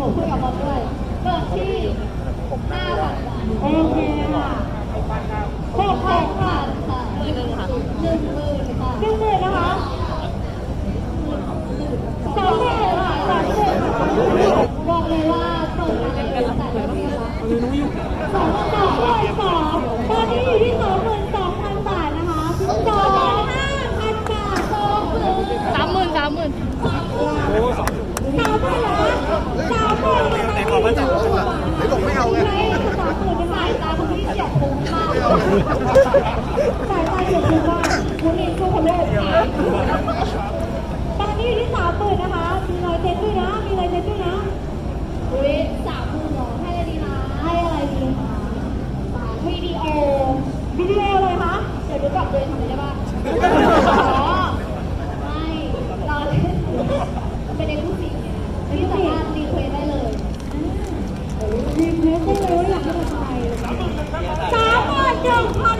หนูคุยกับบอกด้วยเกิดที่ห้าหวานโอเคค่ะหกหก สายตาเฉียบคว่าคุณอินสู้คนแรกตอนนี้ที่สาวเปิดนะคะ มีรอยเซ็ตด้วยนะ มีรอยเซ็ตด้วยนะ อุ้ยสามหมื่นเหรอให้อะไรดีนะให้อะไรดีคะวิดีโอ วิดีโออะไรคะ เดี๋ยวดูกลับไปทำอะไรได้บ้างไม่รอเล่นเป็นเอ็กซ์คลูซีเนี่ยที่สามาดีเควได้เลยรีเควได้เลยอยากได้อะไรสามหมื่นหนึ่งพัน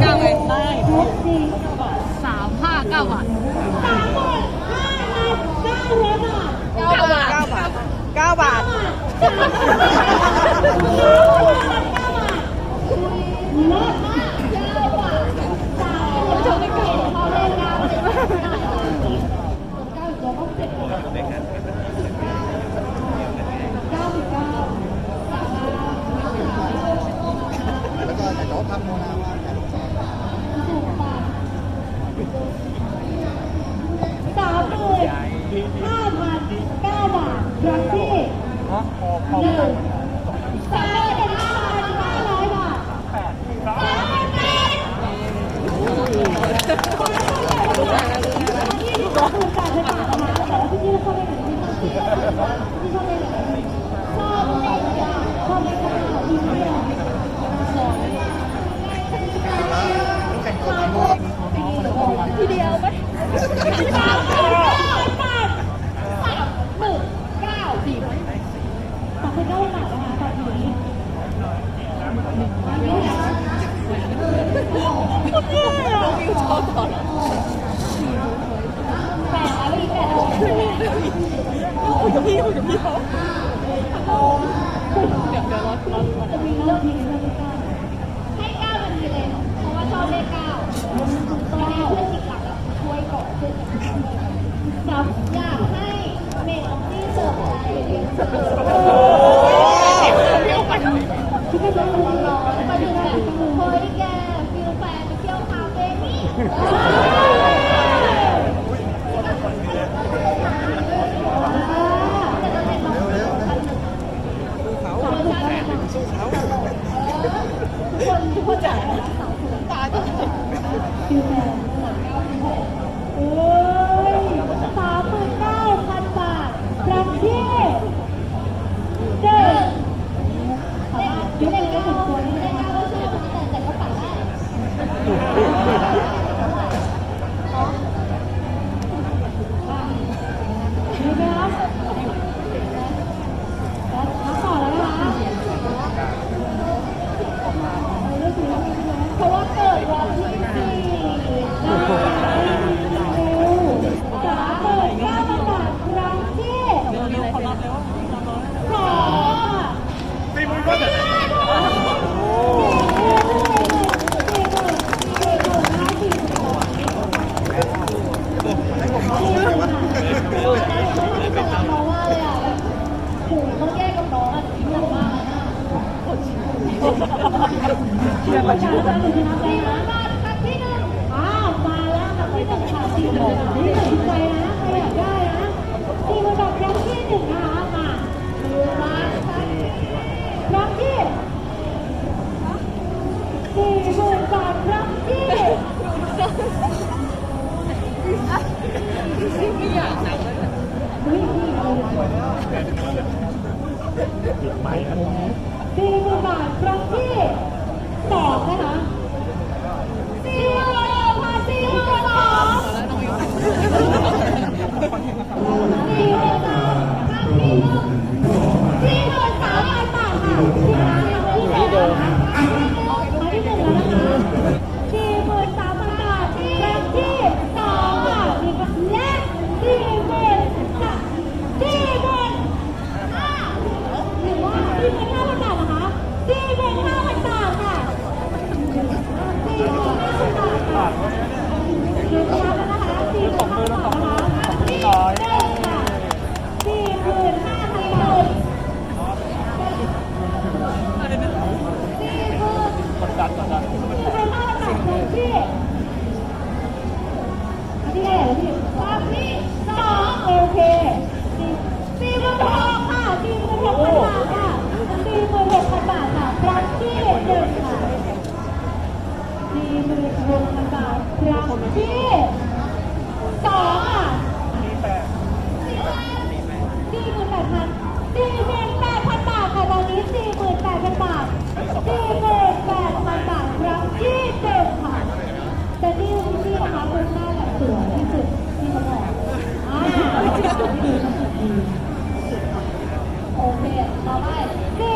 เก้าลยได้สามห้าเก้าบาทเก้าบาทเก้าบาทเก้าบาท รักที่หนึ่ง คุยกับพี่คุยกับพี่เขาเดี๋ยวเดี๋ยวรอรอให้เก้าวันนี้เลยเพราะว่าชอบเลขเก้าตอนนี้เพื่อนจิกหลักช่วยก่อนเพื่อนจับอยากห้ เข้าใจตา สี่ร้าทกับที่หนึ่งอามาล้วกับที่หนึ่งค่ะสี่งตีไม่งไปนะใครอยากได้นะสี่ร้อยบรั้ที่หนึ่งนะคะมามาครั้ที่สี่หมื่นบรั้ Oh, Bye.